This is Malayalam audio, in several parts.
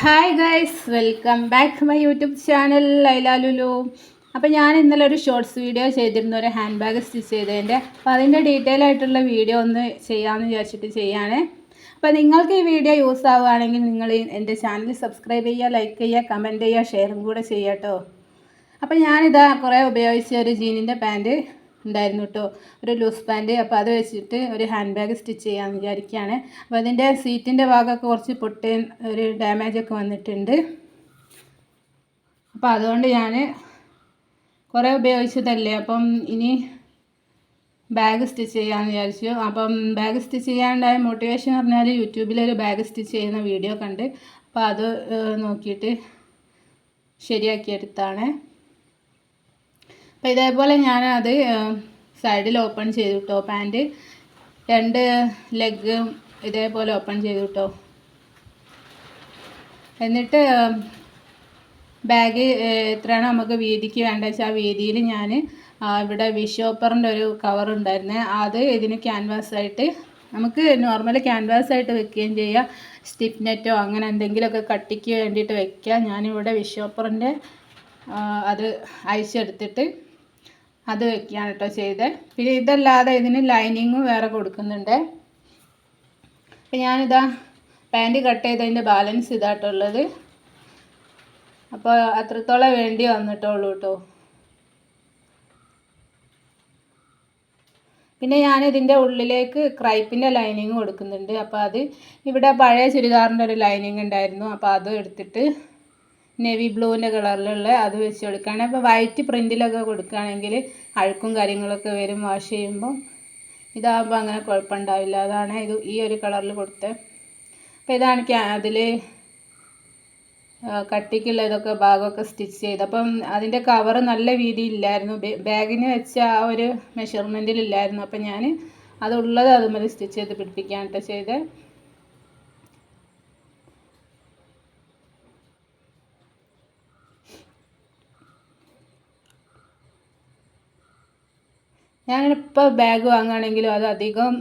Hi guys welcome back to my YouTube channel ലൈലാലുലു അപ്പോൾ ഞാൻ ഇന്നലെ ഒരു ഷോർട്സ് വീഡിയോ ചെയ്തിരുന്നു ഒരു ഹാൻഡ് ബാഗ് സ്റ്റിച്ച് ചെയ്തതിന്റെ അപ്പോൾ അതിന്റെ ഡീറ്റെയിൽ ആയിട്ടുള്ള വീഡിയോ ഒന്ന് ചെയ്യാമെന്ന് വിചാരിച്ചിട്ട് ചെയ്യാണ്. അപ്പോൾ നിങ്ങൾക്ക് ഈ വീഡിയോ യൂസ് ആവുകയാണെങ്കിൽ നിങ്ങൾ എന്റെ ചാനൽ സബ്സ്ക്രൈബ് ചെയ്യുക ലൈക്ക് ചെയ്യുക കമന്റ് ചെയ്യുക ഷെയറും കൂടെ ചെയ്യാട്ടോ അപ്പോൾ ഞാനിതാ കുറേ ഉപയോഗിച്ച ഒരു ജീനിന്റെ പാന്റ് ഉണ്ടായിരുന്നു കേട്ടോ. ഒരു ലൂസ് പാന്റ് അപ്പോൾ അത് വെച്ചിട്ട് ഒരു ഹാൻഡ് ബാഗ് സ്റ്റിച്ച് ചെയ്യാമെന്ന് വിചാരിക്കുകയാണ് അപ്പോൾ അതിന്റെ സീറ്റിന്റെ ഭാഗമൊക്കെ കുറച്ച് പൊട്ടി ഒരു ഡാമേജ് ഒക്കെ വന്നിട്ടുണ്ട്. അപ്പോൾ അതുകൊണ്ട് ഞാൻ കുറേ ഉപയോഗിച്ചതല്ലേ. അപ്പം ഇനി ബാഗ് സ്റ്റിച്ച് ചെയ്യാമെന്ന് വിചാരിച്ചു. അപ്പം ബാഗ് സ്റ്റിച്ച് ചെയ്യാണ്ടായ മോട്ടിവേഷൻ എന്ന് പറഞ്ഞാൽ യൂട്യൂബിലൊരു ബാഗ് സ്റ്റിച്ച് ചെയ്യുന്ന വീഡിയോ കണ്ട്. അപ്പോൾ അത് നോക്കിയിട്ട് ശരിയാക്കിയെടുത്താണ് അപ്പോൾ ഇതേപോലെ ഞാനത് സൈഡിൽ ഓപ്പൺ ചെയ്തു കേട്ടോ പാന്റ് രണ്ട് ലെഗ് ഇതേപോലെ ഓപ്പൺ ചെയ്തു കേട്ടോ എന്നിട്ട് ബാഗ് എത്രയാണോ നമുക്ക് വീതിക്ക് വേണ്ടത് വെച്ചാൽ ആ വീതിയിൽ ഞാൻ ഇവിടെ വിഷോപ്പറിന്റെ ഒരു കവർ ഉണ്ടായിരുന്നേ. അത് ഇതിന് ക്യാൻവാസായിട്ട് നമുക്ക് നോർമൽ ക്യാൻവാസായിട്ട് വെക്കുകയും ചെയ്യാം. സ്റ്റിഫ് നെറ്റോ അങ്ങനെ എന്തെങ്കിലുമൊക്കെ കട്ടിക്ക് വേണ്ടിയിട്ട് വെക്കാം ഞാനിവിടെ വിഷോപ്പറിന്റെ അത് അയച്ചെടുത്തിട്ട് അത് വെക്കുകയാണ് കേട്ടോ ചെയ്തത് പിന്നെ ഇതല്ലാതെ ഇതിന് ലൈനിങ്ങും വേറെ കൊടുക്കുന്നുണ്ട്. അപ്പം ഞാനിതാ പാന്റ് കട്ട് ചെയ്തതിന്റെ ബാലൻസ് ഇതാട്ടുള്ളത് അപ്പോൾ അത്രത്തോളം വേണ്ടി വന്നിട്ടുള്ളൂ കേട്ടോ പിന്നെ ഞാൻ ഇതിന്റെ ഉള്ളിലേക്ക് ക്രൈപ്പിന്റെ ലൈനിങ് കൊടുക്കുന്നുണ്ട്. അപ്പോൾ അത് ഇവിടെ പഴയ ചുരിദാറിന്റെ ഒരു ലൈനിങ് ഉണ്ടായിരുന്നു. അപ്പോൾ അതും എടുത്തിട്ട് നേവി ബ്ലൂവിന്റെ കളറിലുള്ള അത് വെച്ച് കൊടുക്കുകയാണ്. അപ്പോൾ വൈറ്റ് പ്രിന്റിലൊക്കെ കൊടുക്കുകയാണെങ്കിൽ അഴുക്കും കാര്യങ്ങളൊക്കെ വരും വാഷ് ചെയ്യുമ്പോൾ ഇതാകുമ്പോൾ അങ്ങനെ കുഴപ്പമുണ്ടാവില്ല. അതാണ് ഇത് ഈ ഒരു കളറിൽ കൊടുത്തത് അപ്പോൾ ഇതാണ് അതിൽ കട്ടിക്കുള്ള ഇതൊക്കെ ഭാഗമൊക്കെ സ്റ്റിച്ച് ചെയ്ത്. അപ്പം അതിന്റെ കവർ നല്ല വീതി ഇല്ലായിരുന്നു. ബാഗിന് വെച്ച ആ ഒരു മെഷർമെന്റിലില്ലായിരുന്നു അപ്പം ഞാൻ അതുള്ളത് അതുമതി സ്റ്റിച്ച് ചെയ്ത് പിടിപ്പിക്കാൻ കേട്ടോ ഞാനിപ്പോൾ ബാഗ് വാങ്ങുകയാണെങ്കിലും അത് അധികം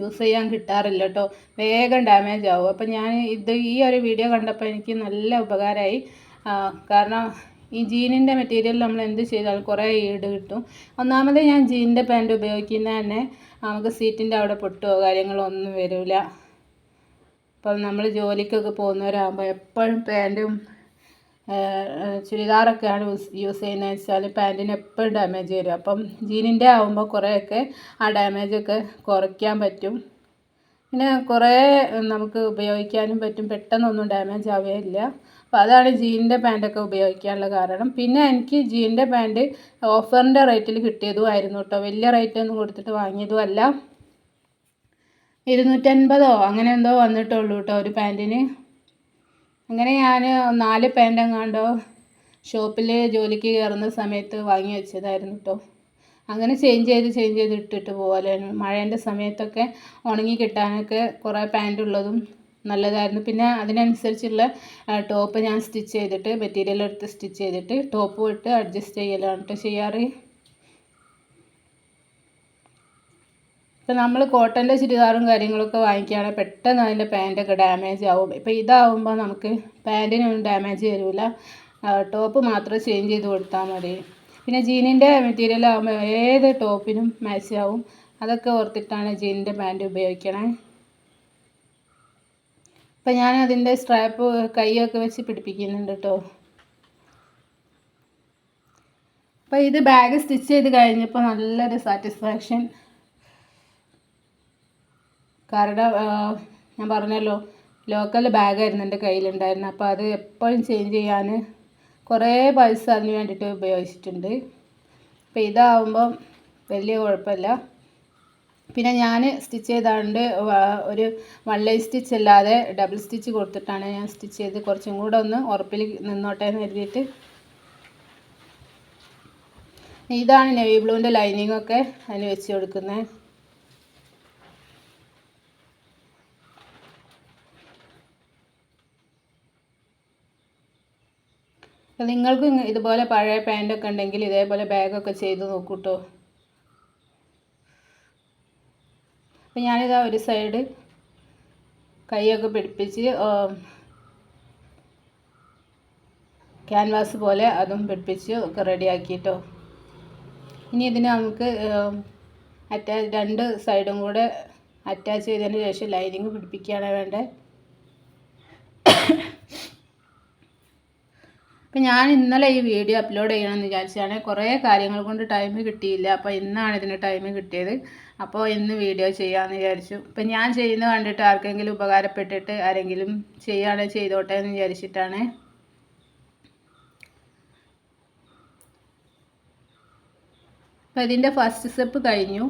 യൂസ് ചെയ്യാൻ കിട്ടാറില്ല കേട്ടോ വേഗം ഡാമേജ് ആവും. അപ്പോൾ ഞാൻ ഇത് ഈ ഒരു വീഡിയോ കണ്ടപ്പോൾ എനിക്ക് നല്ല ഉപകാരമായി. കാരണം ഈ ജീനിന്റെ മെറ്റീരിയൽ നമ്മൾ എന്ത് ചെയ്താലും കുറേ ഈട് കിട്ടും. ഒന്നാമത് ഞാൻ ജീനിന്റെ പാന്റ് ഉപയോഗിക്കുന്ന തന്നെ നമുക്ക് സീറ്റിന്റെ അവിടെ പൊട്ടുകയോ കാര്യങ്ങളോ ഒന്നും വരില്ല അപ്പം നമ്മൾ ജോലിക്കൊക്കെ പോകുന്നവരാകുമ്പോൾ എപ്പോഴും പാന്റും ചുരിദാറൊക്കെയാണ് യൂസ് യൂസ് ചെയ്യുന്നത് വെച്ചാൽ പാന്റിന് എപ്പോഴും ഡാമേജ് വരും. അപ്പം ജീനിന്റെ ആകുമ്പോൾ കുറേയൊക്കെ ആ ഡാമേജൊക്കെ കുറയ്ക്കാൻ പറ്റും. പിന്നെ കുറേ നമുക്ക് ഉപയോഗിക്കാനും പറ്റും. പെട്ടെന്നൊന്നും ഡാമേജ് ആവുകയില്ല. അപ്പോൾ അതാണ് ജീനിന്റെ പാന്റൊക്കെ ഉപയോഗിക്കാനുള്ള കാരണം. പിന്നെ എനിക്ക് ജീനിന്റെ പാന്റ് ഓഫറിന്റെ റേറ്റിൽ കിട്ടിയതും ആയിരുന്നു കേട്ടോ. വലിയ റേറ്റ് ഒന്നും കൊടുത്തിട്ട് വാങ്ങിയതും അല്ല ഇരുന്നൂറ്റൻപതോ അങ്ങനെ എന്തോ വന്നിട്ടുള്ളൂ കേട്ടോ ഒരു പാന്റിന് അങ്ങനെ ഞാൻ നാല് പാന്റ് എങ്ങാണ്ടോ ഷോപ്പിൽ ജോലിക്ക് കയറുന്ന സമയത്ത് വാങ്ങി വെച്ചതായിരുന്നു കേട്ടോ അങ്ങനെ ചേഞ്ച് ചെയ്ത് ചേഞ്ച് ചെയ്ത് ഇട്ടിട്ട് പോകാമായിരുന്നു മഴേന്റെ സമയത്തൊക്കെ ഉണങ്ങി കിട്ടാനൊക്കെ കുറേ പാന്റ് ഉള്ളതും നല്ലതായിരുന്നു. പിന്നെ അതിനനുസരിച്ചുള്ള ടോപ്പ് ഞാൻ സ്റ്റിച്ച് ചെയ്തിട്ട് മെറ്റീരിയൽ എടുത്ത് സ്റ്റിച്ച് ചെയ്തിട്ട് ടോപ്പ് ഇട്ട് അഡ്ജസ്റ്റ് ചെയ്യലാണ് കേട്ടോ ചെയ്യാറ്. ഇപ്പം നമ്മൾ കോട്ടന്റെ ചുരിദാറും കാര്യങ്ങളൊക്കെ വാങ്ങിക്കുകയാണെങ്കിൽ പെട്ടെന്ന് അതിന്റെ പാന്റൊക്കെ ഡാമേജ് ആവും. ഇപ്പോൾ ഇതാവുമ്പോൾ നമുക്ക് പാന്റിനൊന്നും ഡാമേജ് വരില്ല ടോപ്പ് മാത്രം ചേഞ്ച് ചെയ്ത് കൊടുത്താൽ മതി. പിന്നെ ജീനിന്റെ മെറ്റീരിയൽ ആകുമ്പോൾ ഏത് ടോപ്പിനും മാച്ച് ആവും. അതൊക്കെ ഓർത്തിട്ടാണ് ജീനിന്റെ പാന്റ് ഉപയോഗിക്കണേ. അപ്പം ഞാൻ അതിന്റെ സ്ട്രാപ്പ് കൈയൊക്കെ വെച്ച് പിടിപ്പിക്കുന്നുണ്ട് കേട്ടോ അപ്പോൾ ഇത് ബാഗ് സ്റ്റിച്ച് ചെയ്ത് കഴിഞ്ഞപ്പോൾ നല്ലൊരു സാറ്റിസ്ഫാക്ഷൻ കാരണം ഞാൻ പറഞ്ഞല്ലോ ലോക്കൽ ബാഗായിരുന്നു എന്റെ കയ്യിലുണ്ടായിരുന്നത് അപ്പോൾ അത് എപ്പോഴും ചേഞ്ച് ചെയ്യാൻ കുറേ പൈസ അതിന് വേണ്ടിയിട്ട് ഉപയോഗിച്ചിട്ടുണ്ട്. അപ്പോൾ ഇതാവുമ്പം വലിയ കുഴപ്പമില്ല. പിന്നെ ഞാൻ സ്റ്റിച്ച് ചെയ്താണ്ട് ഒരു വൺ ലൈൻ സ്റ്റിച്ച് അല്ലാതെ ഡബിൾ സ്റ്റിച്ച് കൊടുത്തിട്ടാണ് ഞാൻ സ്റ്റിച്ച് ചെയ്ത് കുറച്ചും കൂടെ ഒന്ന് ഉറപ്പിൽ നിന്നോട്ടെ എന്ന് കരുതിയിട്ട്. ഇതാണ് നെവി ബ്ലൂവിന്റെ ലൈനിങ്ങൊക്കെ അതിന് വെച്ച് കൊടുക്കുന്നത് അപ്പം നിങ്ങൾക്കും ഇതുപോലെ പഴയ പാന്റൊക്കെ ഉണ്ടെങ്കിൽ ഇതേപോലെ ബാഗൊക്കെ ചെയ്ത് നോക്കൂട്ടോ. അപ്പം ഞാനിതാ ഒരു സൈഡ് കൈയൊക്കെ പിടിപ്പിച്ച് ക്യാൻവാസ് പോലെ അതും പിടിപ്പിച്ച് ഒക്കെ റെഡിയാക്കിയിട്ടോ ഇനി ഇതിന് നമുക്ക് അറ്റാച്ച് രണ്ട് സൈഡും കൂടെ അറ്റാച്ച് ചെയ്തതിന് ശേഷം ലൈനിങ് പിടിപ്പിക്കുകയാണ് വേണ്ടത്. അപ്പം ഞാൻ ഇന്നലെ ഈ വീഡിയോ അപ്ലോഡ് ചെയ്യണമെന്ന് വിചാരിച്ചാണ്. കുറേ കാര്യങ്ങൾ കൊണ്ട് ടൈം കിട്ടിയില്ല. അപ്പോൾ ഇന്നാണ് ഇതിന് ടൈം കിട്ടിയത്. അപ്പോൾ ഇന്ന് വീഡിയോ ചെയ്യാമെന്ന് വിചാരിച്ചു. ഇപ്പം ഞാൻ ചെയ്യുന്നത് കണ്ടിട്ട് ആർക്കെങ്കിലും ഉപകാരപ്പെട്ടിട്ട് ആരെങ്കിലും ചെയ്യുകയാണെങ്കിൽ ചെയ്തോട്ടെ എന്ന് വിചാരിച്ചിട്ടാണ്. അപ്പം ഇതിന്റെ ഫസ്റ്റ് സ്റ്റെപ്പ് കഴിഞ്ഞു.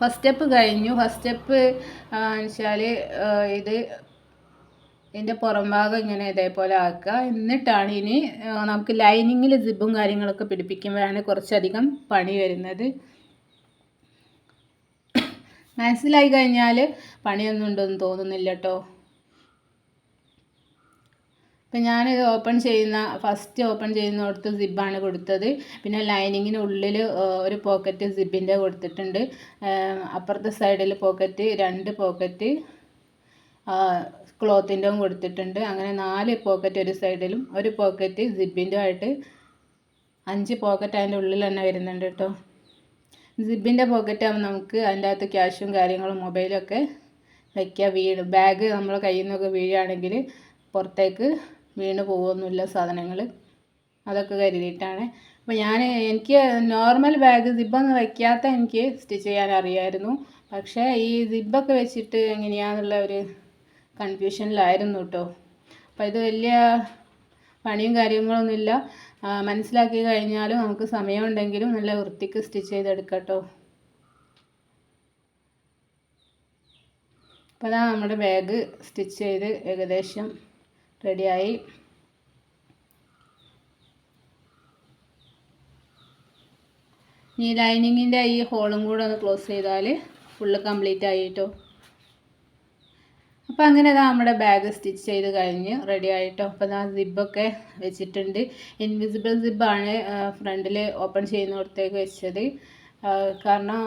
ഫസ്റ്റ് സ്റ്റെപ്പ് കഴിഞ്ഞു. ഫസ്റ്റ് സ്റ്റെപ്പ് വെച്ചാൽ ഇത് ഇതിന്റെ പുറം ഭാഗം ഇങ്ങനെ ഇതേപോലെ ആക്കുക. എന്നിട്ടാണ് ഇനി നമുക്ക് ലൈനിങ്ങിൽ സിബും കാര്യങ്ങളൊക്കെ പിടിപ്പിക്കുമ്പോഴാണ് കുറച്ചധികം പണി വരുന്നത്. മനസ്സിലായി കഴിഞ്ഞാൽ പണിയൊന്നും ഉണ്ടെന്ന് തോന്നുന്നില്ല കേട്ടോ ഇപ്പം ഞാനിത് ഓപ്പൺ ചെയ്യുന്ന ഫസ്റ്റ് ഓപ്പൺ ചെയ്യുന്നിടത്ത് സിബാണ് കൊടുത്തത്. പിന്നെ ലൈനിങ്ങിന് ഉള്ളിൽ ഒരു പോക്കറ്റ് സിബിന്റെ കൊടുത്തിട്ടുണ്ട്. അപ്പുറത്തെ സൈഡിൽ പോക്കറ്റ് രണ്ട് പോക്കറ്റ് ക്ലോത്തിന്റെ കൊടുത്തിട്ടുണ്ട്. അങ്ങനെ നാല് പോക്കറ്റ് ഒരു സൈഡിലും ഒരു പോക്കറ്റ് സിബിന്റെ ആയിട്ട് അഞ്ച് പോക്കറ്റ് അതിന്റെ ഉള്ളിൽ തന്നെ വരുന്നുണ്ട് കേട്ടോ. സിബിന്റെ പോക്കറ്റ് ആകുമ്പോൾ നമുക്ക് അതിന്റെ അകത്ത് ക്യാഷും കാര്യങ്ങളും മൊബൈലൊക്കെ വയ്ക്കുക വീണ് ബാഗ് നമ്മൾ കയ്യിൽ നിന്നൊക്കെ വീഴുകയാണെങ്കിൽ പുറത്തേക്ക് വീണ് പോകുമൊന്നുമില്ല സാധനങ്ങൾ. അതൊക്കെ കരുതിയിട്ടാണ്. അപ്പോൾ ഞാൻ എനിക്ക് നോർമൽ ബാഗ് സിബൊന്നും വയ്ക്കാത്ത എനിക്ക് സ്റ്റിച്ച് ചെയ്യാൻ അറിയായിരുന്നു. പക്ഷേ ഈ സിബൊക്കെ വെച്ചിട്ട് എങ്ങനെയാണെന്നുള്ള ഒരു കൺഫ്യൂഷനിലായിരുന്നു കേട്ടോ അപ്പോൾ ഇത് വലിയ പണിയും കാര്യങ്ങളൊന്നുമില്ല. മനസ്സിലാക്കി കഴിഞ്ഞാലും നമുക്ക് സമയമുണ്ടെങ്കിലും നല്ല വൃത്തിക്ക് സ്റ്റിച്ച് ചെയ്തെടുക്കാം കേട്ടോ അപ്പോൾ അതാ നമ്മുടെ ബാഗ് സ്റ്റിച്ച് ചെയ്ത് ഏകദേശം റെഡിയായി. ഈ ലൈനിങ്ങിന്റെ ഈ ഹോളും കൂടെ ഒന്ന് ക്ലോസ് ചെയ്താൽ ഫുള്ള് കംപ്ലീറ്റ് ആയിട്ടോ അപ്പോൾ അങ്ങനെ അതാ നമ്മുടെ ബാഗ് സ്റ്റിച്ച് ചെയ്ത് കഴിഞ്ഞ് റെഡി ആയിട്ടോ അപ്പോൾ അതാ സിബൊക്കെ വെച്ചിട്ടുണ്ട്. ഇൻവിസിബിൾ സിബാണ് ഫ്രണ്ടിൽ ഓപ്പൺ ചെയ്യുന്നിടത്തേക്ക് വെച്ചത്. കാരണം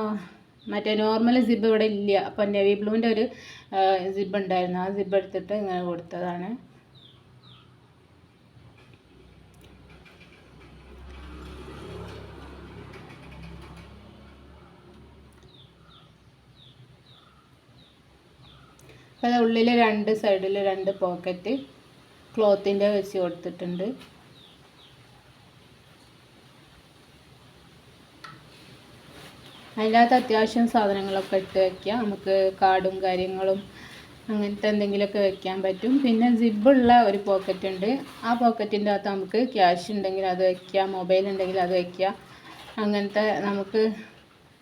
മറ്റേ നോർമൽ സിബ് ഇവിടെ ഇല്ല. അപ്പോൾ നെവി ബ്ലൂവിന്റെ ഒരു സിബ് ഉണ്ടായിരുന്നു. ആ സിബ് എടുത്തിട്ട് ഇങ്ങനെ കൊടുത്തതാണ്. അപ്പോൾ അത് ഉള്ളിൽ രണ്ട് സൈഡിൽ രണ്ട് പോക്കറ്റ് ക്ലോത്തിന്റെ വെച്ച് കൊടുത്തിട്ടുണ്ട്. അതിനകത്ത് അത്യാവശ്യം സാധനങ്ങളൊക്കെ ഇട്ട് വയ്ക്കാം നമുക്ക് കാർഡും കാര്യങ്ങളും അങ്ങനത്തെ എന്തെങ്കിലുമൊക്കെ വെക്കാൻ പറ്റും. പിന്നെ സിബുള്ള ഒരു പോക്കറ്റ് ഉണ്ട്. ആ പോക്കറ്റിന്റെ അകത്ത് നമുക്ക് ക്യാഷ് ഉണ്ടെങ്കിൽ അത് വയ്ക്കാം മൊബൈൽ ഉണ്ടെങ്കിൽ അത് വയ്ക്കാം അങ്ങനത്തെ നമുക്ക്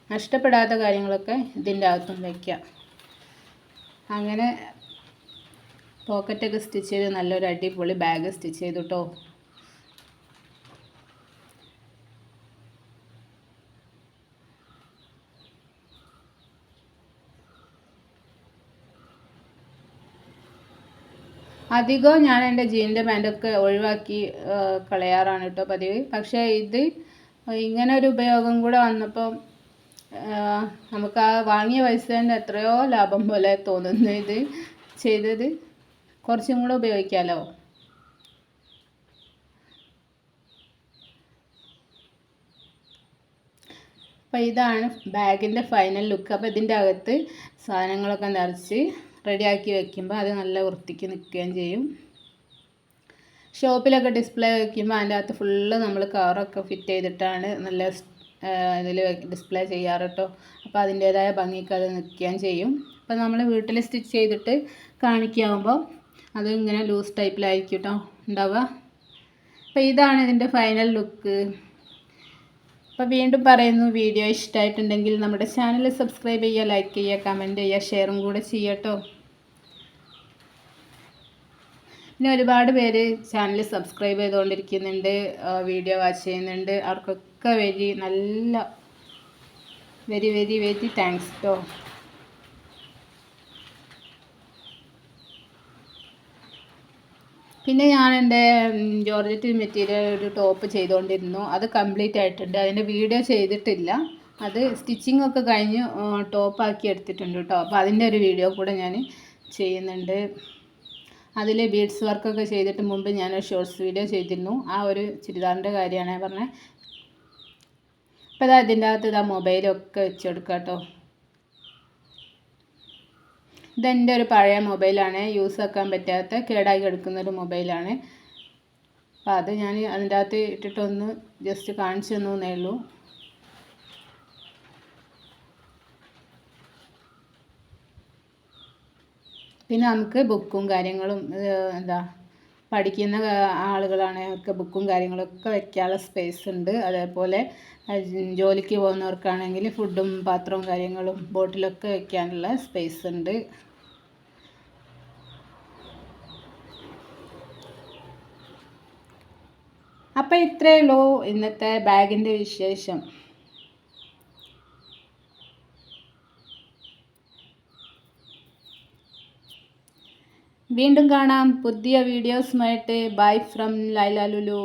നഷ്ടപ്പെടാത്ത കാര്യങ്ങളൊക്കെ ഇതിന്റെ അകത്തും വയ്ക്കാം അങ്ങനെ പോക്കറ്റൊക്കെ സ്റ്റിച്ച് ചെയ്ത് നല്ലൊരു അടിപൊളി ബാഗ് സ്റ്റിച്ച് ചെയ്തു കേട്ടോ അധികവും ഞാൻ എന്റെ ജീന്റെ പാന്റൊക്കെ ഒഴിവാക്കി കളയാറാണ് കേട്ടോ പതിവ്. പക്ഷേ ഇത് ഇങ്ങനെ ഒരു ഉപയോഗം കൂടെ വന്നപ്പോൾ നമുക്ക് ആ വാങ്ങിയ പൈസേന്റെ എത്രയോ ലാഭം പോലെ തോന്നുന്നു ഇത് ചെയ്തത്. കുറച്ചും കൂടെ ഉപയോഗിക്കാമല്ലോ അപ്പോൾ ഇതാണ് ബാഗിന്റെ ഫൈനൽ ലുക്ക് അപ്പോൾ ഇതിന്റെ അകത്ത് സാധനങ്ങളൊക്കെ നിറച്ച് റെഡിയാക്കി വെക്കുമ്പോൾ അത് നല്ല വൃത്തിക്ക് നിൽക്കുകയും ചെയ്യും. ഷോപ്പിലൊക്കെ ഡിസ്പ്ലേ വയ്ക്കുമ്പോൾ അതിന്റെ അകത്ത് ഫുള്ള് നമ്മൾ കവറൊക്കെ ഫിറ്റ് ചെയ്തിട്ടാണ് നല്ല ഇതിൽ ഡിസ്പ്ലേ ചെയ്യാറ് കേട്ടോ അപ്പോൾ അതിന്റേതായ ഭംഗിക്ക് അത് നിൽക്കുകയും ചെയ്യും. അപ്പോൾ നമ്മൾ വീട്ടിൽ സ്റ്റിച്ച് ചെയ്തിട്ട് കാണിക്കാവുമ്പോൾ അത് ഇങ്ങനെ ലൂസ് ടൈപ്പിലായിരിക്കും കേട്ടോ ഉണ്ടാവുക. അപ്പോൾ ഇതാണ് ഇതിന്റെ ഫൈനൽ ലുക്ക് അപ്പോൾ വീണ്ടും പറയുന്നു വീഡിയോ ഇഷ്ടമായിട്ടുണ്ടെങ്കിൽ നമ്മുടെ ചാനൽ സബ്സ്ക്രൈബ് ചെയ്യുക ലൈക്ക് ചെയ്യുക കമന്റ് ചെയ്യുക ഷെയറും കൂടെ ചെയ്യട്ടോ. പിന്നെ ഒരുപാട് പേര് ചാനൽ സബ്സ്ക്രൈബ് ചെയ്തുകൊണ്ടിരിക്കുന്നുണ്ട് വീഡിയോ വാച്ച് ചെയ്യുന്നുണ്ട്. അവർക്കൊക്കെ വെരി നല്ല വെരി വെരി വെരി താങ്ക്സ് കേട്ടോ പിന്നെ ഞാൻ എന്റെ ജോർജറ്റ് മെറ്റീരിയൽ ഒരു ടോപ്പ് ചെയ്തുകൊണ്ടിരുന്നു അത് കംപ്ലീറ്റ് ആയിട്ടുണ്ട്. അതിന്റെ വീഡിയോ ചെയ്തിട്ടില്ല. അത് സ്റ്റിച്ചിങ് ഒക്കെ കഴിഞ്ഞ് ടോപ്പാക്കി എടുത്തിട്ടുണ്ട് കേട്ടോ അപ്പോൾ അതിന്റെ ഒരു വീഡിയോ കൂടെ ഞാൻ ചെയ്യുന്നുണ്ട്. അതിൽ ബീഡ്സ് വർക്കൊക്കെ ചെയ്തിട്ട് മുമ്പ് ഞാനൊരു ഷോർട്സ് വീഡിയോ ചെയ്തിരുന്നു. ആ ഒരു ചുരിദാറിന്റെ കാര്യമാണ് ഞാൻ പറഞ്ഞത് അപ്പോൾ ഇതാ ഇതിന്റെ അകത്ത് ഇതാ മൊബൈലൊക്കെ വെച്ച് കേട്ടോ ഇതെന്റെ ഒരു പഴയ മൊബൈലാണ് യൂസ് ആക്കാൻ പറ്റാത്ത കേടായി കിടക്കുന്ന ഒരു മൊബൈലാണ് അപ്പോൾ അത് ഞാൻ അതിന്റെ അകത്ത് ഇട്ടിട്ടൊന്ന് ജസ്റ്റ് കാണിച്ചു തന്നേ ഉള്ളൂ. പിന്നെ നമുക്ക് ബുക്കും കാര്യങ്ങളും എന്താ പഠിക്കുന്ന ആളുകളാണ് അവർക്ക് ബുക്കും കാര്യങ്ങളൊക്കെ വെക്കാനുള്ള സ്പേസ് ഉണ്ട്. അതേപോലെ ജോലിക്ക് പോകുന്നവർക്കാണെങ്കിൽ ഫുഡും പാത്രവും കാര്യങ്ങളും ബോട്ടിലൊക്കെ വെക്കാനുള്ള സ്പേസ് ഉണ്ട്. അപ്പം ഇത്രയേ ഉള്ളൂ ഇന്നത്തെ ബാഗിന്റെ വിശേഷം. വീണ്ടും കാണാം പുതിയ വീഡിയോസുമായിട്ട് ബൈ ഫ്രം ലൈല ലുലു